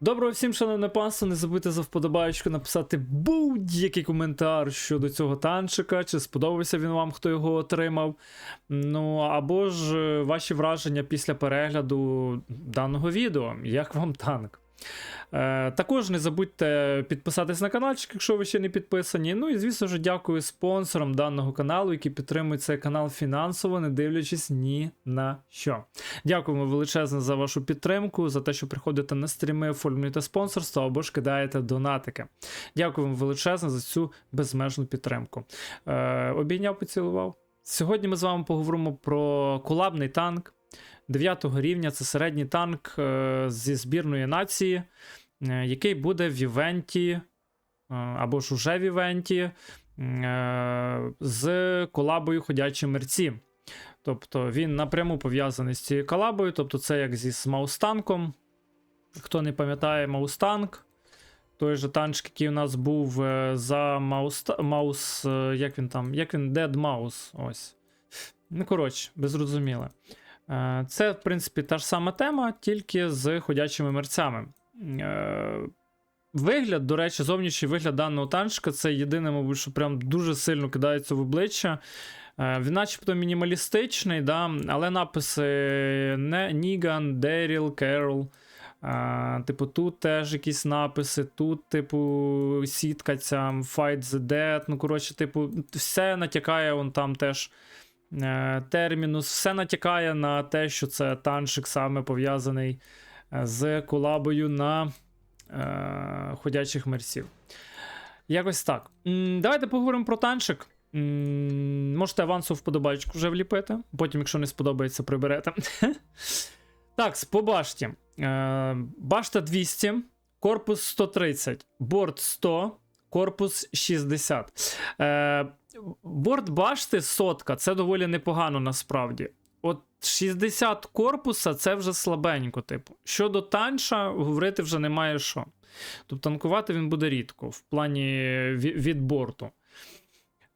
Доброго всім, шановне панство, не забудьте за вподобаєчку написати будь-який коментар щодо цього танчика, чи сподобався він вам, хто його отримав. Ну або ж е, ваші враження після перегляду даного відео. Як вам танк? Е, також не забудьте підписатись на каналчик, якщо ви ще не підписані. Ну і звісно ж, дякую спонсорам даного каналу, які підтримують цей канал фінансово, не дивлячись ні на що. Дякуємо величезно за вашу підтримку, за те, що приходите на стріми, оформлюєте спонсорство або ж кидаєте донатики. Дякуємо величезно за цю безмежну підтримку. Е, обійняв, поцілував. Сьогодні ми з вами поговоримо про колабний танк 9 рівня. Це середній танк е, зі збірної нації, е, який буде в івенті, е, або ж уже в івенті з колабою Ходячі мерці. Тобто він напряму пов'язаний з цією колабою, тобто це як зі Маустанком. Хто не пам'ятає Маустанк, той же танчик, який у нас був за Маус, Маус як він там, як він, Dead Mouse, ось. Ну, коротше, безрозуміле. Е, Це, в принципі, та ж сама тема, тільки з ходячими мерцями. Е, Вигляд, до речі, зовнішній вигляд даного танчика це єдине, мабуть, що прям дуже сильно кидається в обличчя. Е, Він начебто мінімалістичний, да, але написи Ніган, Деріл, Керол. Типу, тут теж якісь написи, тут, типу, сітка ця, Fight the Dead. Ну, коротше, типу, все натякає он там теж термінус, все натякає на те, що це танчик саме пов'язаний е, з колабою на е, ходячих мерсів. Якось так. Давайте поговоримо про танчик. Можете авансу вподобайку вже вліпити. Потім, якщо не сподобається, приберете. Так, по башті. Е, башта 200, корпус 130, борт 100, корпус 60. Е, борт башти сотка це доволі непогано насправді. От 60 корпуса це вже слабенько, типу. Щодо танша, говорити вже немає що. Тобто танкувати він буде рідко в плані ві- від борту.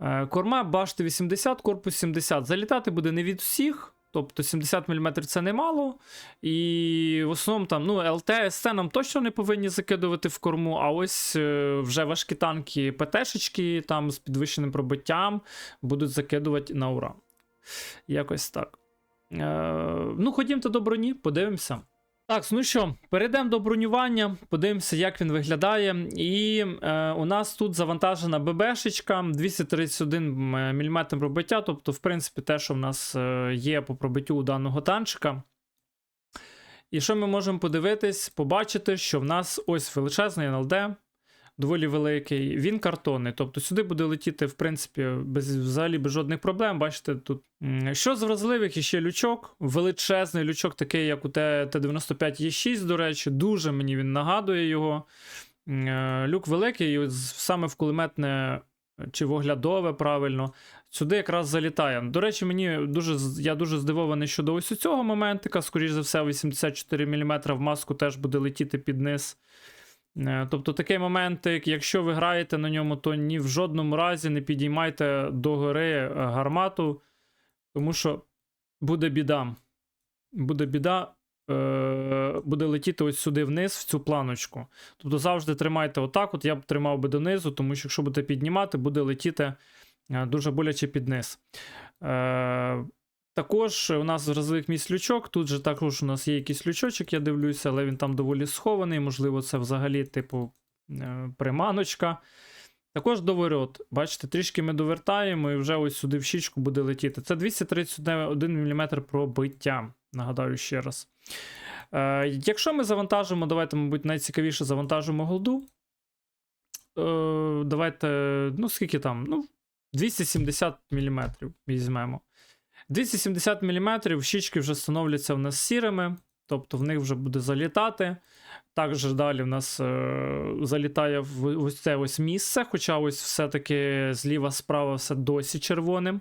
Е, Корма башти 80, корпус 70. Залітати буде не від всіх. Тобто 70 мм це немало. І в основному там ну, ЛТ, СТ нам точно не повинні закидувати в корму, а ось е, вже важкі танки ПТшечки там з підвищеним пробиттям будуть закидувати на ура. Якось так. Е, ну, ходімте до броні, подивимося. Так, ну що, перейдемо до бронювання, подивимося, як він виглядає. І е, у нас тут завантажена ББшечка 231 мм пробиття, тобто, в принципі, те, що в нас е, є по пробиттю у даного танчика. І що ми можемо подивитись, побачити, що в нас ось величезний НЛД, доволі великий, він картонний. Тобто сюди буде летіти, в принципі, без, взагалі без жодних проблем. Бачите, тут. Що з вразливих іще лючок, величезний лючок, такий, як у Т- Т-95Е6, до речі, дуже мені він нагадує його. Е, Люк великий, саме в кулеметне чи в оглядове, правильно. Сюди якраз залітає. До речі, мені дуже я дуже здивований щодо ось цього моментика. Скоріше за все, 84 мм в маску теж буде летіти під низ. Е, Тобто такий моментик, якщо ви граєте на ньому, то ні в жодному разі не підіймайте до гори е, гармату, тому що буде біда. Буде біда, е, буде летіти ось сюди вниз, в цю планочку. Тобто завжди тримайте отак. От я б тримав би донизу, тому що якщо будете піднімати, буде летіти дуже боляче під низ. Е, також у нас вразливих місць лючок. Тут же також у нас є якийсь лючочок, я дивлюся, але він там доволі схований. Можливо, це взагалі, типу, е, приманочка. Також доворот. Бачите, трішки ми довертаємо і вже ось сюди в щічку буде летіти. Це 231 мм пробиття. Нагадаю ще раз. Е, якщо ми завантажимо, давайте, мабуть, найцікавіше завантажимо голду. Е, давайте, ну, скільки там? Ну, 270 мм візьмемо. 270 мм щічки вже становляться в нас сірими, тобто в них вже буде залітати. Також далі в нас е, залітає в ось це ось місце, хоча ось все-таки зліва справа все досі червоним.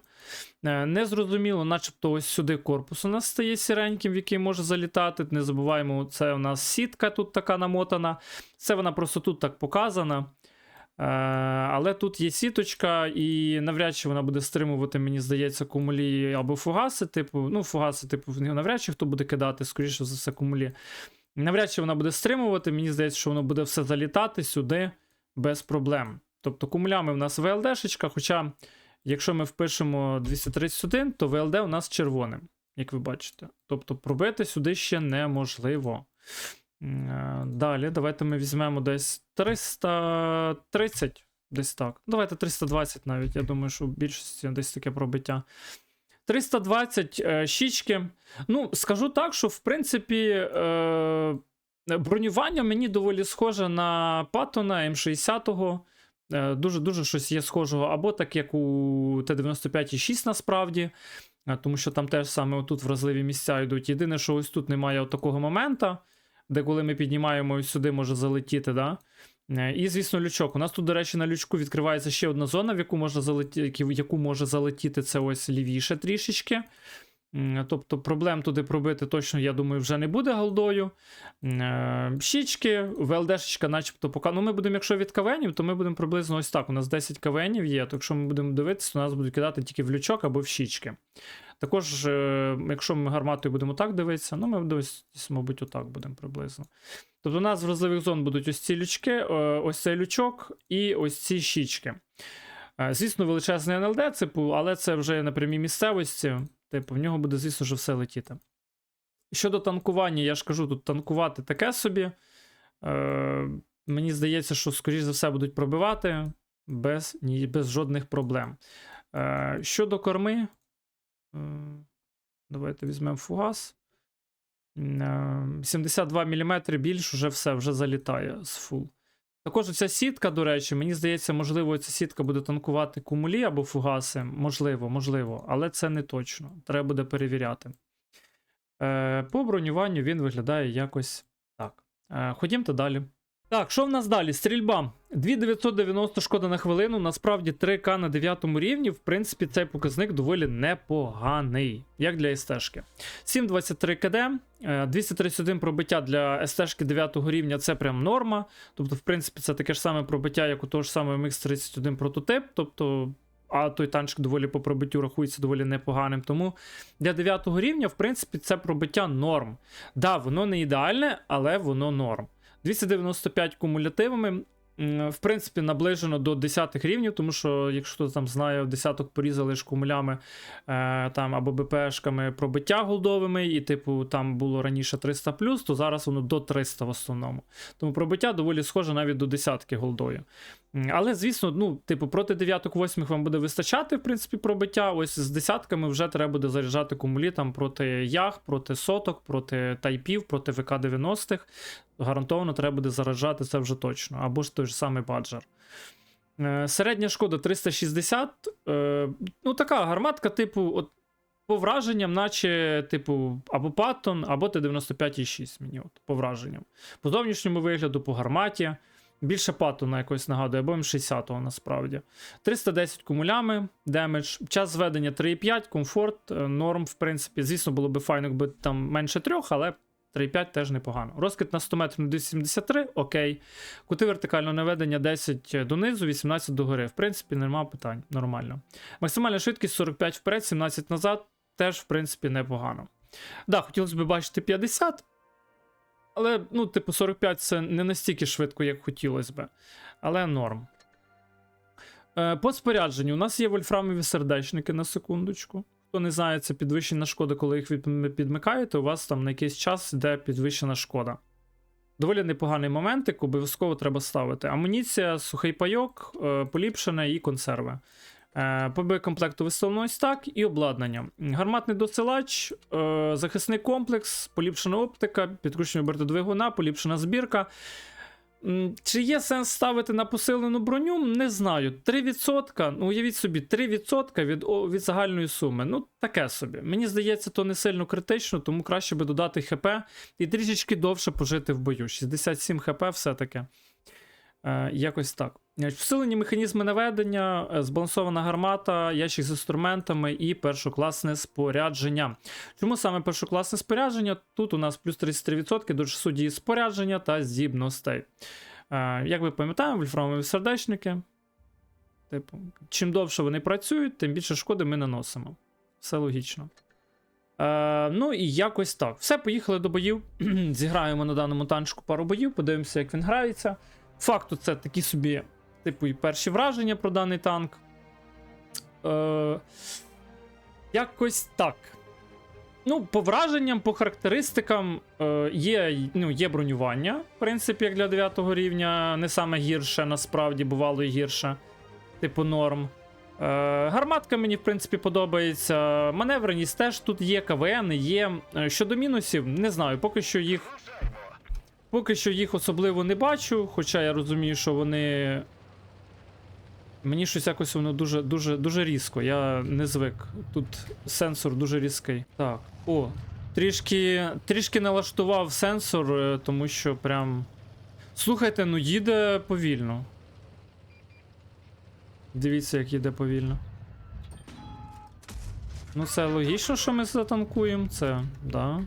Е, незрозуміло, начебто ось сюди корпус у нас стає сіреньким, в який може залітати. Не забуваємо, це у нас сітка тут така намотана. Це вона просто тут так показана. Е, але тут є сіточка, і навряд чи вона буде стримувати, мені здається, кумулі або фугаси. Типу, ну, фугаси, типу, навряд чи хто буде кидати, скоріше за все, кумулі. Навряд чи вона буде стримувати. Мені здається, що воно буде все залітати сюди без проблем. Тобто кумулями в нас ВЛДшечка, хоча, якщо ми впишемо 231, то ВЛД у нас червоним, як ви бачите. Тобто пробити сюди ще неможливо. Е, Далі, давайте ми візьмемо десь 330, десь так. Давайте 320 навіть. Я думаю, що в більшості десь таке пробиття. 320 е, щічки. Ну, скажу так, що в принципі. Е, Бронювання мені доволі схоже на Паттона М60. Е, Дуже дуже щось є схожого, або так як у Т-95,6 насправді, е, тому що там теж саме отут вразливі місця йдуть. Єдине, що ось тут немає такого моменту, де коли ми піднімаємо сюди може залетіти. Да? Е, І, звісно, лючок. У нас тут, до речі, на лючку відкривається ще одна зона, в яку може залетіти, яку може залетіти це ось лівіше трішечки. Тобто проблем туди пробити точно, я думаю, вже не буде голдою. Е, Щічки, ВЛДшечка, начебто пока. Ну, ми будемо, якщо від кавенів, то ми будемо приблизно ось так. У нас 10 кавенів є, то якщо ми будемо дивитися, то нас будуть кидати тільки в лючок або в щічки. Також, е, якщо ми гарматою будемо так дивитися, ну ми десь, мабуть, отак будемо приблизно. Тобто у нас вразливих зон будуть ось ці лючки, е, ось цей лючок і ось ці щічки. Е, Звісно, величезний НЛД, типу, але це вже на прямій місцевості. Типу, в нього буде, звісно, що все летіти. Щодо танкування, я ж кажу, тут танкувати таке собі. Е, мені здається, що, скоріш за все, будуть пробивати без, без жодних проблем. Е, щодо корми, давайте візьмемо фугас. Е, 72 мм більш вже все, вже залітає з фул. Також ця сітка, до речі, мені здається, можливо, ця сітка буде танкувати кумулі або фугаси. Можливо, можливо, але це не точно. Треба буде перевіряти. Е, по бронюванню він виглядає якось так. Е, ходімте далі. Так, що в нас далі? Стрільба. 2990 шкода на хвилину. Насправді 3К на 9 рівні. В принципі, цей показник доволі непоганий, як для СТ-шки. 723 КД, е, 231 пробиття для СТ-шки 9 рівня це прям норма. Тобто, в принципі, це таке ж саме пробиття, як у того ж самого MX31 прототип. Тобто, а той танчик доволі по пробиттю рахується доволі непоганим. Тому для 9 рівня, в принципі, це пробиття норм. Да, воно не ідеальне, але воно норм. 295 кумулятивами. В принципі, наближено до 10 рівнів, тому що, якщо хто там знає, десяток порізали ж кумулями е, там, або БПшками пробиття голдовими, і, типу, там було раніше 300, то зараз воно до 300 в основному. Тому пробиття доволі схоже навіть до десятки голдою. Але, звісно, ну, типу, проти дев'яток восьмих вам буде вистачати, в принципі, пробиття. Ось з десятками вже треба буде заряджати кумулі там проти ях, проти соток, проти тайпів, проти ВК-90-х. Гарантовано треба буде заряджати це вже точно. Або ж той ж самий баджер. Е, Середня шкода 360. Е, Ну, така гарматка, типу, от, по враженням, наче, типу, або Паттон, або Т-95,6 мені, от, по враженням. По зовнішньому вигляду, по гарматі. Більше Паттона якось нагадує, або М60 насправді. 310 кумулями, демедж, час зведення 3,5, комфорт, е, норм, в принципі. Звісно, було б файно, якби там менше трьох, але 3,5 теж непогано. Розкид на 100 метрів на 273, окей. Кути вертикального наведення 10 донизу, 18 догори. В принципі, нема питань, нормально. Максимальна швидкість 45 вперед, 17 назад, теж, в принципі, непогано. Да, хотілося б бачити 50. Але, ну, типу, 45 це не настільки швидко, як хотілося б. Але норм. Е, по спорядженню у нас є вольфрамові сердечники на секундочку. Хто не знає, це підвищена шкода, коли їх підмикаєте, у вас там на якийсь час йде підвищена шкода. Доволі непоганий моментик, обов'язково треба ставити. Амуніція, сухий пайок, е, поліпшене і консерви. Е, По боєкомплекту виставлено ось так і обладнання. Гарматний досилач, е, захисний комплекс, поліпшена оптика, підключення бортодвигуна, поліпшена збірка. Чи є сенс ставити на посилену броню? Не знаю. 3%, ну уявіть собі, 3% від, від загальної суми. Ну, таке собі. Мені здається, то не сильно критично, тому краще би додати ХП і трішечки довше пожити в бою. 67 ХП все-таки. Е, якось так. Е, Всилені механізми наведення, е, збалансована гармата, ящик з інструментами і першокласне спорядження. Чому саме першокласне спорядження? Тут у нас плюс 33% до часу дії спорядження та здібностей. Е, як ви пам'ятаємо, вольфрамові сердечники. Типу, чим довше вони працюють, тим більше шкоди ми наносимо. Все логічно. Е, ну і якось так. Все, поїхали до боїв. Зіграємо на даному танчику пару боїв, подивимося, як він грається. Факту, це такі собі, типу, і перші враження про даний танк. Е, якось так. Ну, по враженням, по характеристикам е, є, ну, є бронювання, в принципі, як для 9 рівня. Не саме гірше, насправді, бувало і гірше. Типу норм. Е, гарматка мені, в принципі, подобається. Маневреність теж тут є, КВН є. Е, Щодо мінусів, не знаю, поки що їх. Поки що їх особливо не бачу, хоча я розумію, що вони. Мені щось якось воно дуже дуже дуже різко. Я не звик. Тут сенсор дуже різкий. Так. О, трішки трішки налаштував сенсор, е, тому що прям. Слухайте, ну їде повільно. Дивіться, як їде повільно. Ну, це логічно, що ми затанкуємо. Це, да.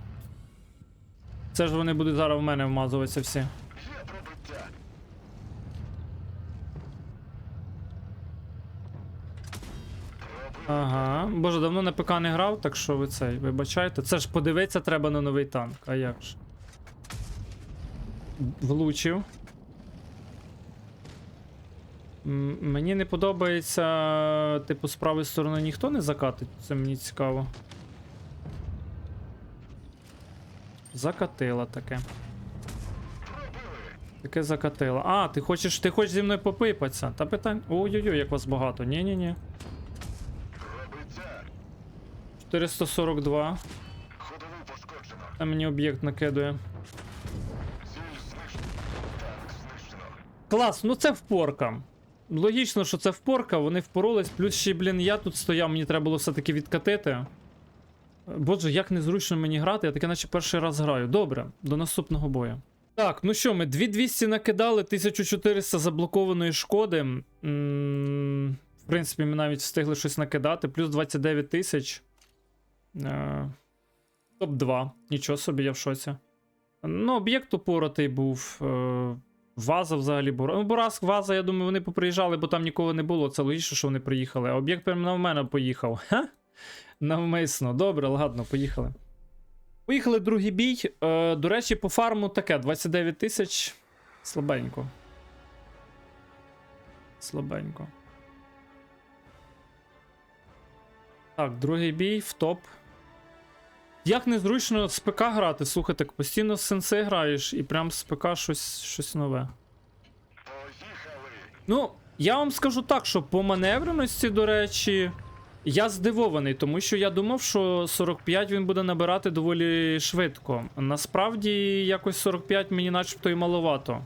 Це ж вони будуть зараз в мене вмазуватися всі. Ага. Боже, давно на ПК не грав, так що ви цей, вибачайте. Це ж подивитися треба на новий танк, а як ж? Влучив. Мені не подобається, типу, з правої сторони ніхто не закатить, це мені цікаво. Закатила таке. Таке закатила. А, ти хочеш, ти хочеш зі мною попипатися? Та питань. Ой-ой-ой, як вас багато. Ні-ні-ні. 442. Ходову. Там мені об'єкт накидує. Клас, ну це впорка. Логічно, що це впорка, вони впоролись, плюс ще, блін, я тут стояв, мені треба було все-таки відкатити. Боже, як незручно мені грати, я таке наче перший раз граю. Добре, до наступного бою. Так, ну що, ми 2200 накидали, 1400 заблокованої шкоди. М, В принципі, ми навіть встигли щось накидати, плюс 29 тисяч. Е, Топ-2. Нічого собі, я в шоці. Ну, об'єкт упоротий був. Е, Ваза взагалі була. Ну, Бураск, Ваза, я думаю, вони поприїжджали, бо там нікого не було. Це логічно, що вони приїхали. А об'єкт прямо на мене поїхав. Ха? Навмисно. Добре, ладно, поїхали. Поїхали другий бій. Е, до речі, по фарму таке: 29 тисяч. Слабенько. Слабенько. Так, другий бій в топ. Як незручно з ПК грати, слухайте, постійно з сенси граєш і прям з ПК щось, щось нове. Поїхали. Ну, я вам скажу так, що по маневреності, до речі, я здивований, тому що я думав, що 45 він буде набирати доволі швидко. Насправді, якось 45 мені начебто і маловато.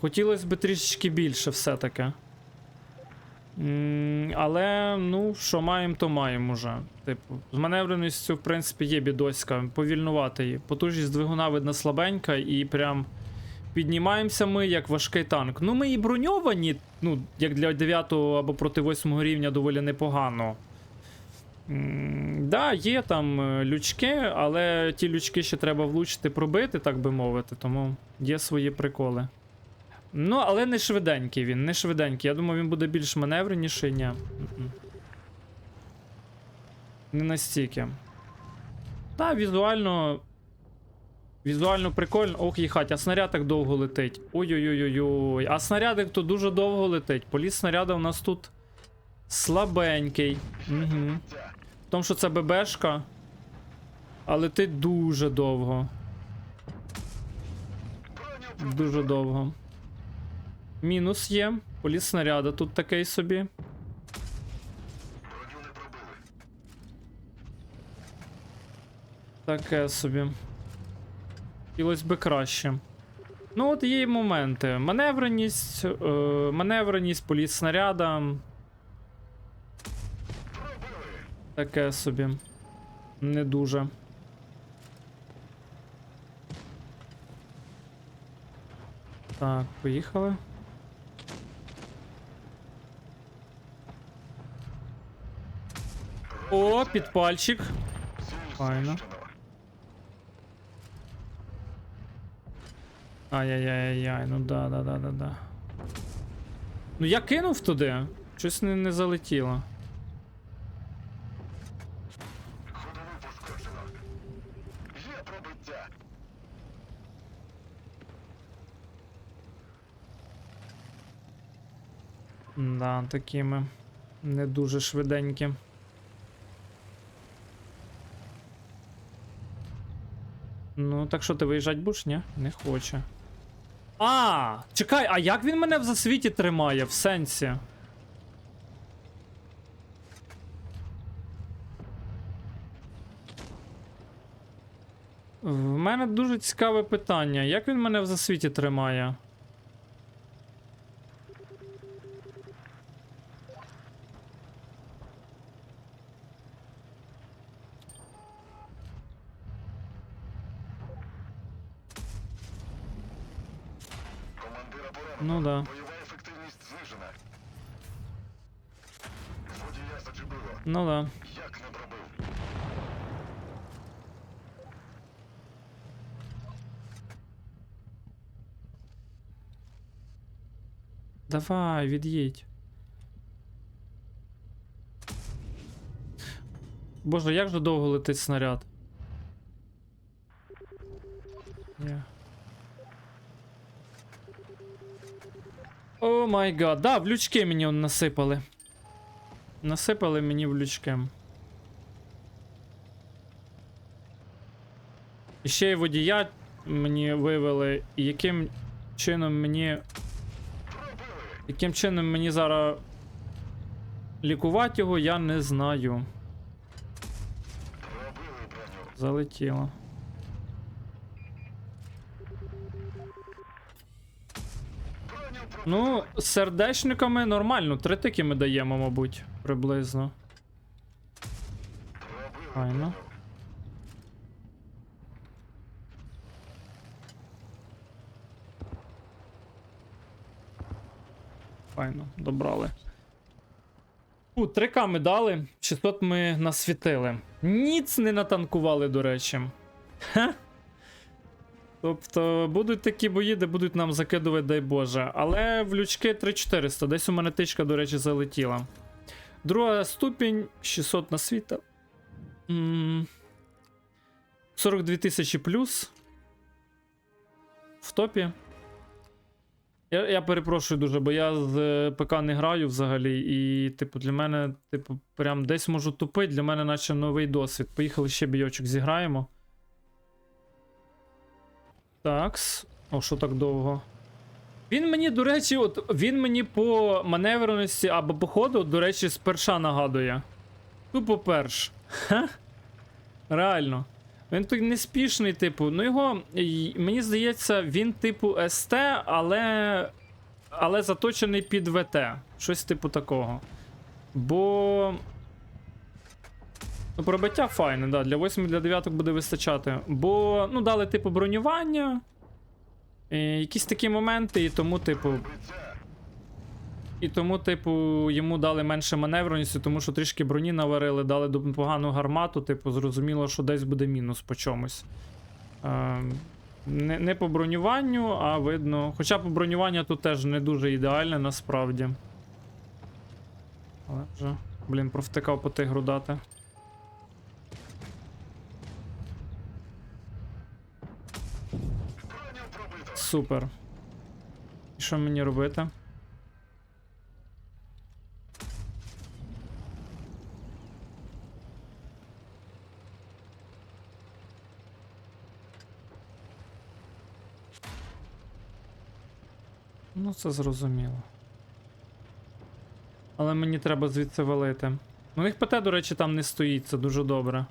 Хотілося б трішечки більше все-таки. Але, ну, що маємо, то маємо уже. Типу, з маневреністю, в принципі, є бідоська, повільнувати її. Потужність двигуна видно слабенька і прям. Піднімаємося ми як важкий танк. Ну, ми і броньовані, ну, як для 9 або проти 8 рівня доволі непогано. М, Да, є там е, лючки, але ті лючки ще треба влучити, пробити, так би мовити, тому є свої приколи. Ну, але не швиденький він, не швиденький. Я думаю, він буде більш маневреніший, ні. Не настільки. Та, візуально. Візуально прикольно. Ох, їхать, а снаряд так довго летить. Ой-ой-ой-ой. А снарядик то дуже довго летить. Політ снаряда у нас тут слабенький. Угу. В тому, що це ББшка. А летить дуже довго. Дуже довго. Мінус є. Політ снаряда тут такий собі. Таке собі. Хотілося би краще. Ну, от є й моменти. Маневреність, е, маневреність, політ снаряда. Таке собі. Не дуже. Так, поїхали. О, підпальчик. Файно. Ай-яй-яй-яй, ну да, да, да, да, да. Ну я кинув туди, щось не, не залетіло. Да, такими не дуже швиденькі. Ну, так що ти виїжджати будеш, ні? Не хоче. А, чекай, а як він мене в засвіті тримає? В сенсі? В мене дуже цікаве питання. Як він мене в засвіті тримає? Ну да. Бойова ефективність знижена. Водія зачепило. Ну да. Як не пробив? Давай, від'їдь. Боже, як же довго летить снаряд? Ні. О май гад. Да, в лючки мені насипали. Насипали мені в лючки. І ще й водія мені вивели, яким чином мені яким чином мені зараз лікувати його, я не знаю. Залетіло. Ну, з сердечниками нормально, три тики ми даємо, мабуть, приблизно. Файно. Файно, добрали. У, 3К ми дали, 600 ми насвітили. Ніц не натанкували, до речі. Ха. Тобто будуть такі бої, де будуть нам закидувати, дай Боже. Але в лючки 3400. Десь у мене тичка, до речі, залетіла. Друга ступінь, 600 на світа. 42 тисячі плюс. В топі. Я, я перепрошую дуже, бо я з е, ПК не граю взагалі, і, типу, для мене, типу, прям десь можу тупити, для мене наче новий досвід. Поїхали ще бійочок зіграємо. Такс. О, що так довго? Він мені, до речі, от він мені по маневреності або по ходу, до речі, з перша нагадує. Тупо перш. Ха? Реально. Він той неспішний, типу. Ну його, мені здається, він типу СТ, але. Але заточений під ВТ. Щось типу такого. Бо. Ну, пробиття файне, да. Для 8 для 9 буде вистачати. Бо, ну, дали, типу, бронювання. е, якісь такі моменти, і тому, типу. І тому, типу, йому дали менше маневреності, тому що трішки броні наварили, дали погану гармату, типу, зрозуміло, що десь буде мінус по чомусь. Е, не, не по бронюванню, а видно. Хоча по бронюванню тут теж не дуже ідеальне насправді. Але вже, блін, провтикав по тигру дати. Броню пробито. Супер. І що мені робити? Ну, це зрозуміло. Але мені треба звідси валити. У них ПТ, до речі, там не стоїть, це дуже добре.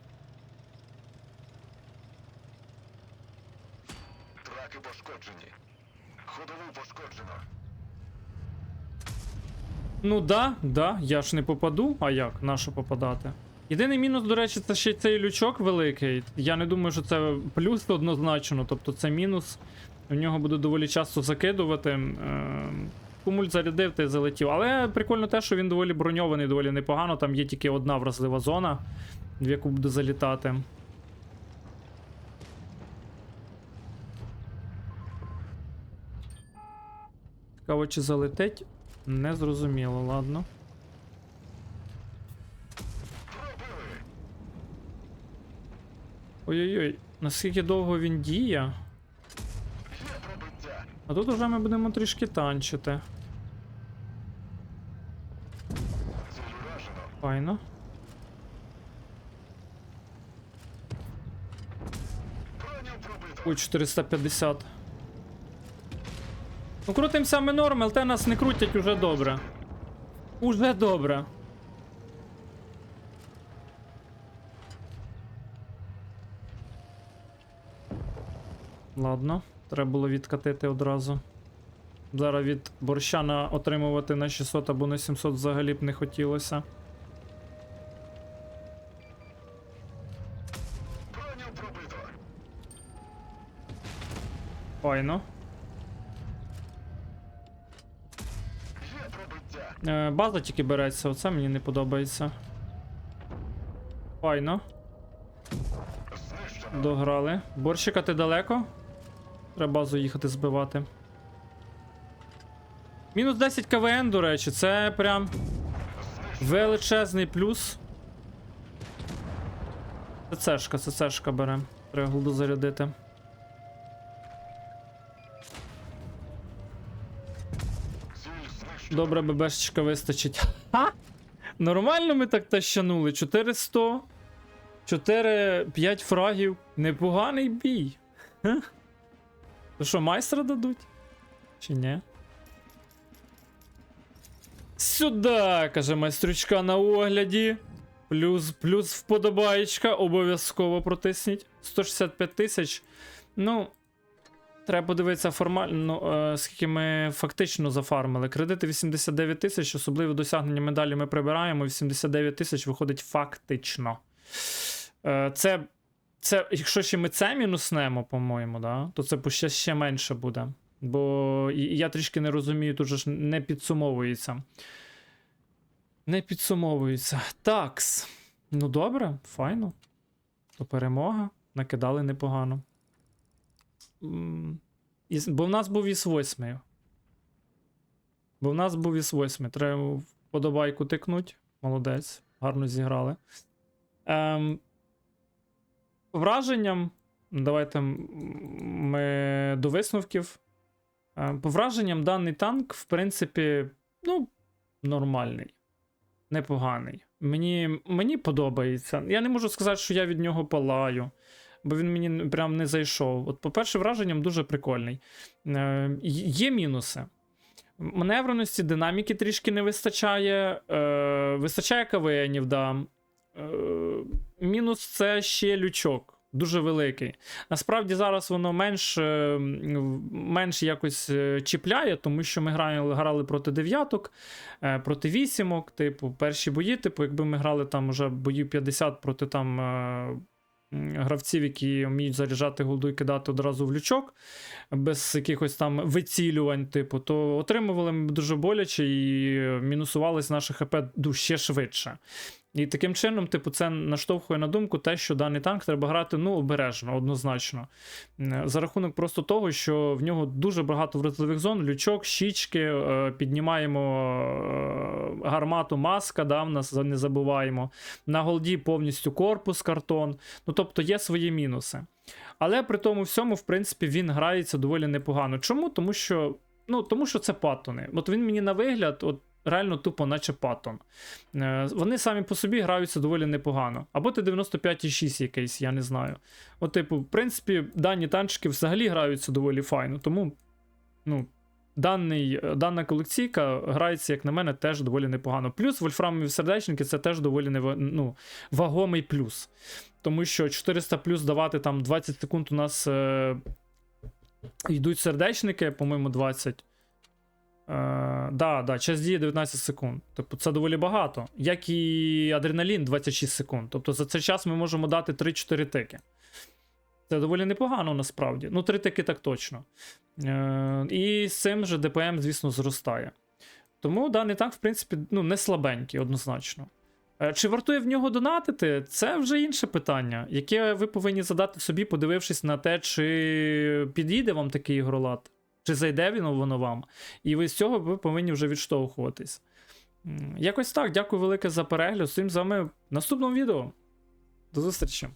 Ну да, да, я ж не попаду, а як? Нащо попадати? Єдиний мінус, до речі, це ще цей лючок великий. Я не думаю, що це плюс однозначно, тобто це мінус. В нього буду доволі часто закидувати. Ем, Кумуль зарядив й залетів. Але прикольно те, що він доволі броньований, доволі непогано. Там є тільки одна вразлива зона, в яку буде залітати. Цікаво, чи залетить? Не зрозуміло, ладно. Ой-ой-ой, наскільки довго він діє? А тут уже ми будемо трішки танчити. Файно. Ой, 450. Ну, крутимося ми норм, ЛТ нас не крутять уже добре. Уже добре. Ладно, треба було відкатити одразу. Зараз від борщана отримувати на 600 або на 700 взагалі б не хотілося. Файно. База тільки береться, оце мені не подобається. Файно. Дограли. Борщика, ти далеко? Треба базу їхати збивати. Мінус 10 КВН, до речі, це прям величезний плюс. Це цешка, це цешка бере. Треба голду зарядити. Добре, ББшечка вистачить. Ха! Нормально ми так тащанули. 400. 4-5 фрагів. Непоганий бій. Ха? То що, майстра дадуть? Чи ні? Сюди, каже майстрючка на огляді. Плюс, плюс вподобаєчка, обов'язково протисніть. 165 тисяч. Ну, Треба подивитися формально, е, скільки ми фактично зафармили. Кредити 89 тисяч, особливе досягнення медалі ми прибираємо. 89 тисяч виходить фактично. Е, це, це, якщо ще ми це мінуснемо, по-моєму, да, то це ще, ще менше буде. Бо я трішки не розумію, тут же ж не підсумовується. Не підсумовується. Такс. Ну добре, файно. То перемога. Накидали непогано. Бо в нас був із 8. Бо в нас був із 8. Треба вподобайку тикнуть. Молодець. Гарно зіграли. Ем, враженням. Давайте ми до висновків. Ем, по враженням, даний танк, в принципі, ну, нормальний. Непоганий. Мені, мені подобається. Я не можу сказати, що я від нього палаю бо він мені прям не зайшов. От, по-перше, враженням дуже прикольний. Е, є мінуси. Маневреності, динаміки трішки не вистачає. Е, вистачає КВНів, да. Е, мінус це ще лючок. Дуже великий. Насправді зараз воно менш, е, менш якось е, чіпляє, тому що ми грали, грали проти дев'яток, е, проти вісімок, типу, перші бої, типу, якби ми грали там уже бої 50 проти там гравців, які вміють заряджати голду і кидати одразу в лючок, без якихось там вицілювань, типу, то отримували ми дуже боляче і мінусувалось наше ХП ще швидше. І таким чином, типу, це наштовхує на думку те, що даний танк треба грати ну, обережно, однозначно. Е, За рахунок просто того, що в нього дуже багато вразливих зон, лючок, щічки, е, піднімаємо е, гармату, маска, да, в нас не забуваємо. На голді повністю корпус, картон. Ну, тобто є свої мінуси. Але при тому всьому, в принципі, він грається доволі непогано. Чому? Тому що, ну, тому що це паттони. От він мені на вигляд, от реально тупо, наче паттон. Е, Вони самі по собі граються доволі непогано. Або ти 95,6 якийсь, я не знаю. От, типу, в принципі, дані танчики взагалі граються доволі файно. Тому, ну. Даний, е, дана колекційка грається, як на мене, теж доволі непогано. Плюс вольфрамові сердечники це теж доволі нева- ну, вагомий плюс. Тому що 400 плюс давати там 20 секунд у нас е, йдуть сердечники, по-моєму, 20. Е, да, да, час дії 19 секунд. Тобто це доволі багато. Як і адреналін 26 секунд. Тобто за цей час ми можемо дати 3-4 тики. Це доволі непогано насправді. Ну, 3 тики так точно. Е, і з цим же ДПМ, звісно, зростає. Тому даний танк, в принципі, ну, не слабенький, однозначно. Е, Чи вартує в нього донатити? Це вже інше питання, яке ви повинні задати собі, подивившись на те, чи підійде вам такий ігролад, чи зайде він воно вам. І ви з цього ви повинні вже відштовхуватись. Якось так. Дякую велике за перегляд. Всім з вами в наступному відео. До зустрічі!